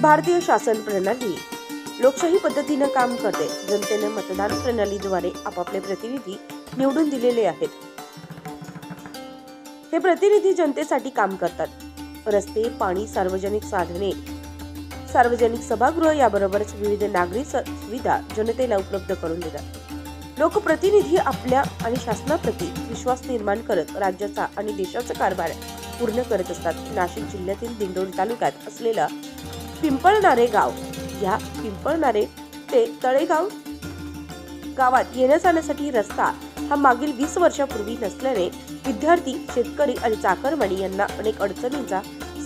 भारतीय शासन प्रणाली. लोकशाही पद्धतीनं काम करते. जनतेनं मतदान प्रणालीद्वारे आपापले प्रतिनिधी निवडून दिलेले आहेत. हे प्रतिनिधी जनतेसाठी काम करतात. रस्ते पाणी सार्वजनिक साधने सार्वजनिक सभागृह याबरोबरच विविध नागरी सुविधा जनतेला उपलब्ध करून देतात. लोकप्रतिनिधी आपल्या आणि शासनाप्रती विश्वास निर्माण करत राज्याचा आणि देशाचा कारभार पूर्ण करत असतात. नाशिक जिल्ह्यातील दिंडोरी तालुक्यात असलेलं पिंपळणारे गाव. या पिंपळणारे ते तळेगाव गावात येण्या जाण्यासाठी रस्ता हा मागील वीस वर्षापूर्वी नसल्याने विद्यार्थी शेतकरी आणि चाकरवाणी यांना अनेक अडचणींचा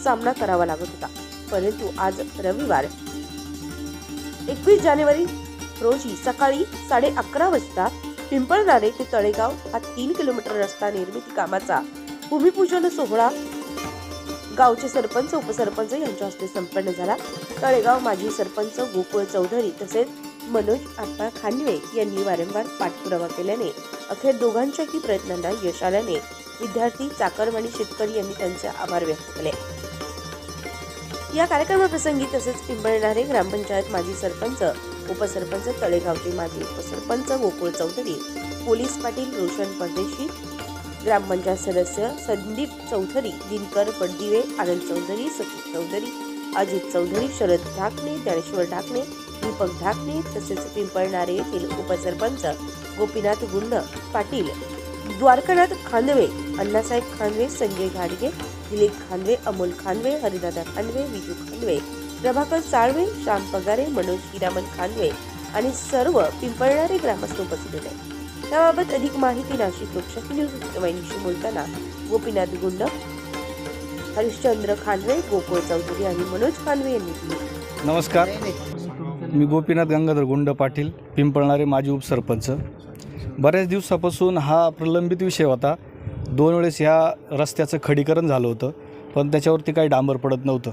सामना करावा लागत होता. परंतु आज रविवार एकवीस जानेवारी रोजी सकाळी साडे अकरा वाजता पिंपळनारे ते तळेगाव हा तीन किलोमीटर रस्ता निर्मिती कामाचा भूमिपूजन सोहळा गावचे सरपंच उपसरपंच यांच्या हस्ते संपन्न झाला. तळेगाव माजी सरपंच गोकुळ चौधरी तसेच मनोज आप्पा खानवे यांनी वारंवार पाठपुरावा केल्याने अखेर दोघांच्याही प्रयत्नांना यश आल्याने विद्यार्थी चाकरवाणी शेतकरी यांनी त्यांचे आभार व्यक्त केले. या कार्यक्रमाप्रसंगी तसेच पिंपळणारे ग्रामपंचायत माजी सरपंच उपसरपंच तळेगावचे माजी उपसरपंच गोकुळ चौधरी पोलीस पाटील रोशन परदेशी ग्रामपंचायत सदस्य संदीप चौधरी दिनकर पडदिवे आनंद चौधरी सतीश चौधरी अजित चौधरी शरद ढाकणे ज्ञानेश्वर ढाकणे दीपक ढाकणे तसेच पिंपळणारे येथील उपसरपंच गोपीनाथ गुंड पाटील द्वारकानाथ खांदवे अण्णासाहेब खांदवे संजय घाडगे दिलीप खांदवे अमोल खांदवे हरिदादा खांदवे विजू खांदवे प्रभाकर साळवे श्याम पगारे मनोज हिरामन खांदवे आणि सर्व पिंपळणारे ग्रामस्थ उपस्थित होते. त्याबाबत अधिक माहिती नाशिक लोकशाही न्यूज बोलताना गोपीनाथ गुंड हरिश्चंद्र खानवे गोकुळ चौधरी आणि मनोज खानवे यांनी दिली. नमस्कार. मी गोपीनाथ गंगाधर गुंड पाटील पिंपळणारे माजी उपसरपंच. बऱ्याच दिवसापासून हा प्रलंबित विषय होता. दोन वेळेस ह्या रस्त्याचं खडीकरण झालं होतं पण त्याच्यावरती काही डांबर पडत नव्हतं.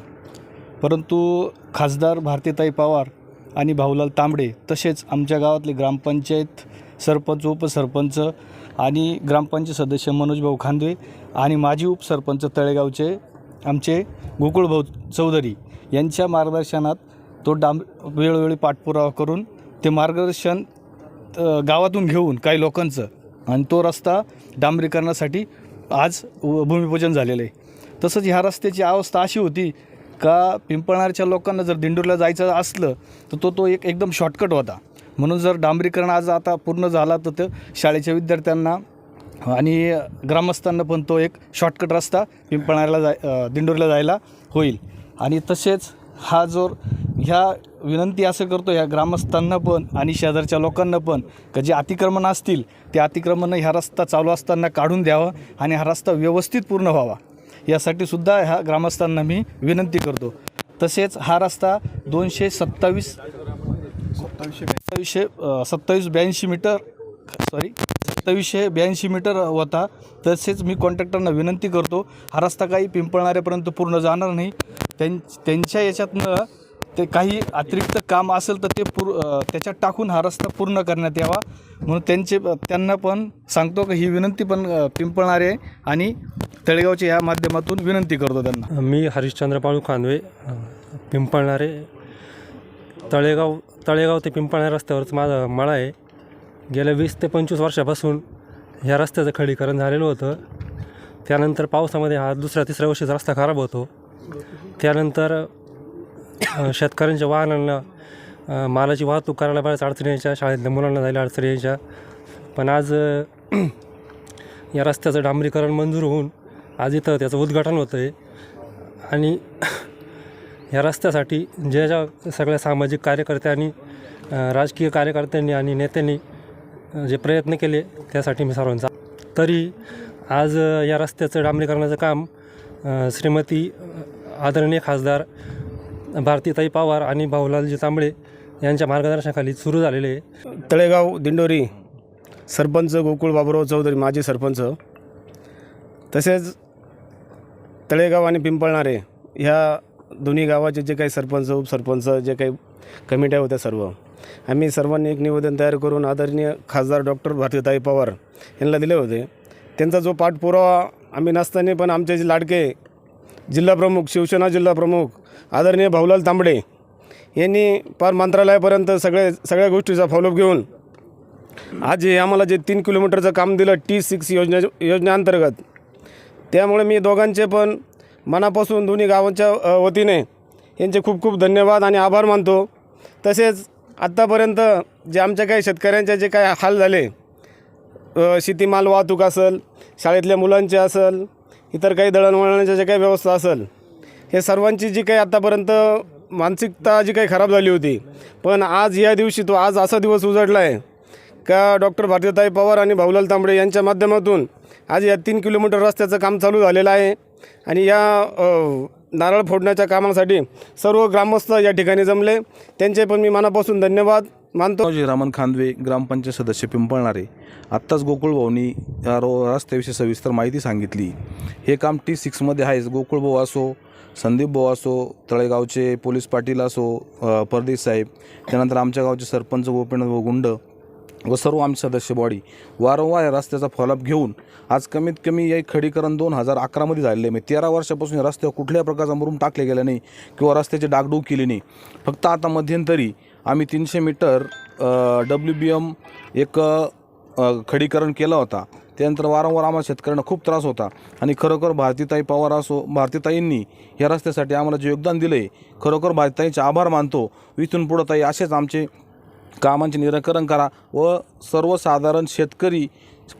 परंतु खासदार भारतीताई पवार आणि भाऊलाल तांबडे तसेच आमच्या गावातले ग्रामपंचायत सरपंच उपसरपंच आणि ग्रामपंचायत सदस्य मनोजभाऊ खांदवे आणि माजी उपसरपंच तळेगावचे आमचे गोकुळभाऊ चौधरी यांच्या मार्गदर्शनात तो डांब वेळोवेळी पाठपुरावा करून ते मार्गदर्शन गावातून घेऊन काही लोकांचं आणि तो रस्ता डांबरीकरणासाठी आज भूमिपूजन झालेलं आहे. तसंच ह्या रस्त्याची अवस्था अशी होती का पिंपळणारच्या लोकांना जर दिंडूरला जायचं असलं तर तो तो एक एकदम शॉर्टकट होता. म्हणून जर डांबरीकरण आज आता पूर्ण झाला तर ते शाळेच्या विद्यार्थ्यांना आणि ग्रामस्थांना पण तो एक शॉर्टकट रस्ता पिंपळणाऱ्याला जाय दिंडोरीला जायला होईल. आणि तसेच हा जो ह्या विनंती असं करतो ह्या ग्रामस्थांना पण आणि शेजारच्या लोकांना पण का जे अतिक्रमण असतील ते अतिक्रमणं ह्या रस्ता चालू असताना काढून द्यावं आणि हा रस्ता व्यवस्थित पूर्ण व्हावा. यासाठी सुद्धा ह्या ग्रामस्थांना मी विनंती करतो. तसेच हा रस्ता दोनशे सत्तावीस सत्तावीसशे सत्तावीस ब्याऐंशी मीटर सॉरी सत्तावीसशे ब्याऐंशी मीटर होता. तसेच मी कॉन्ट्रॅक्टरना विनंती करतो हा रस्ता काही पिंपळणाऱ्यापर्यंत पूर्ण जाणार नाही. त्यां त्यांच्या याच्यातनं ते काही अतिरिक्त काम असेल तर ते पूर त्याच्यात टाकून हा रस्ता पूर्ण करण्यात यावा. म्हणून त्यांचे त्यांना पण सांगतो की ही विनंती पण पिंपळणारे आहे आणि तळेगावच्या या माध्यमातून विनंती करतो त्यांना. मी हरिश्चंद्र पाळू खानवे पिंपळणारे तळेगाव तळेगाव ते पिंपळणारे रस्त्यावरच माझा मळा आहे. गेल्या वीस ते पंचवीस वर्षापासून ह्या रस्त्याचं खडीकरण झालेलं होतं. त्यानंतर पावसामध्ये हा दुसऱ्या तिसऱ्या वर्षीचा रस्ता खराब होतो. त्यानंतर शेतकऱ्यांच्या वाहनांना मालाची वाहतूक करायला बऱ्याच अडचणी यायच्या. शाळेतल्या मुलांना जायला अडचणी यायच्या. पण आज या रस्त्याचं डांबरीकरण मंजूर होऊन आज इथं त्याचं उद्घाटन होतं आहे आणि ह्या रस्त्यासाठी ज्या ज्या सगळ्या सामाजिक कार्यकर्त्यांनी राजकीय कार्यकर्त्यांनी आणि नेत्यांनी जे प्रयत्न केले त्यासाठी मी सर्वांचा तरी आज या रस्त्याचं डांबरीकरणाचं काम श्रीमती आदरणीय खासदार भारतीताई पवार आणि भाऊलालजी तांबळे यांच्या मार्गदर्शनाखाली सुरू झालेले आहे. तळेगाव दिंडोरी सरपंच गोकुळ बाबुराव चौधरी माजी सरपंच तसेच तळेगाव आणि पिंपळणारे ह्या दोन्ही गावाचे जे काही सरपंच उपसरपंच जे काही कमिट्या होत्या सर्व. आम्ही सर्वांनी एक निवेदन तयार करून आदरणीय खासदार डॉक्टर भारतीताई पवार यांना दिले होते. त्यांचा जो पाठपुरावा आम्ही नसताना पण आमचे जे लाडके जिल्हाप्रमुख शिवसेना जिल्हाप्रमुख आदरणीय भाऊलाल तांबडे यांनी पार मंत्रालयापर्यंत सगळे सगळ्या गोष्टीचा फॉलोअप घेऊन आज हे आम्हाला जे तीन किलोमीटरचं काम दिलं टी सिक्स योजना योजनेअंतर्गत. त्यामुळे मी दोघांचे पण मनापासून दोन्ही गावांच्या वतीने यांचे खूप खूप धन्यवाद आणि आभार मानतो. तसेच आत्तापर्यंत जे आमच्या काही शेतकऱ्यांचे जे काही हाल झाले शेतीमाल वाहतूक असेल शाळेतल्या मुलांचे असेल इतर काही दळणवळणाच्या जे काही व्यवस्था असेल हे सर्वांची जी काही आत्तापर्यंत मानसिकता जी काही खराब झाली होती पण आज या दिवशी तो आज असा दिवस उजडला आहे का डॉक्टर भारतीताई पवार आणि भाऊलाल तांबडे यांच्या माध्यमातून आज या तीन किलोमीटर रस्त्याचं काम चालू झालेलं आहे. आणि या नारळ फोडण्याच्या कामासाठी सर्व ग्रामस्थ या ठिकाणी जमले. त्यांचे पण मी मनापासून धन्यवाद मानतो. रामन खांदवे ग्रामपंचायत सदस्य पिंपळणारे. आत्ताच गोकुळभाऊनी या रो रस्त्याविषयी सविस्तर माहिती सांगितली. हे काम टी सिक्समध्ये आहेच. गोकुळभाऊ असो संदीप भाऊ असो तळेगावचे पोलीस पाटील असो परदेश साहेब त्यानंतर आमच्या गावचे सरपंच गोपीनाथ भाऊ गुंड व सर्व आमचे सदस्य बॉडी वारंवार या रस्त्याचा फॉलोअप घेऊन आज कमीत कमी हे खडीकरण दोन हजार अकरामध्ये झालेले आहे. म्हणजे तेरा वर्षापासून रस्त्यावर कुठल्या प्रकारचा मुरुम टाकले गेला नाही किंवा रस्त्याची डागडूग केली नाही. फक्त आता मध्यंतरी आम्ही तीनशे मीटर डब्ल्यू बी एम एक खडीकरण केला होता. त्यानंतर वारंवार आम्हाला शेतकऱ्यांना खूप त्रास होता. आणि खरोखर भारतीताई पवार असो भारतीताईंनी या रस्त्यासाठी आम्हाला जे योगदान दिलं आहे खरोखर भारतीताईंचे आभार मानतो. इथून पुढं ताई असेच आमचे कामांचे निराकरण करा व सर्वसाधारण शेतकरी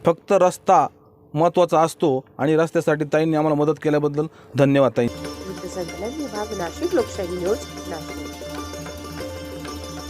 फक्त रस्ता महत्त्वाचा असतो आणि रस्त्यासाठी ताईंनी आम्हाला मदत केल्याबद्दल धन्यवाद ताई. विभाग नाशिक लोकशाही न्यूज नाशिक.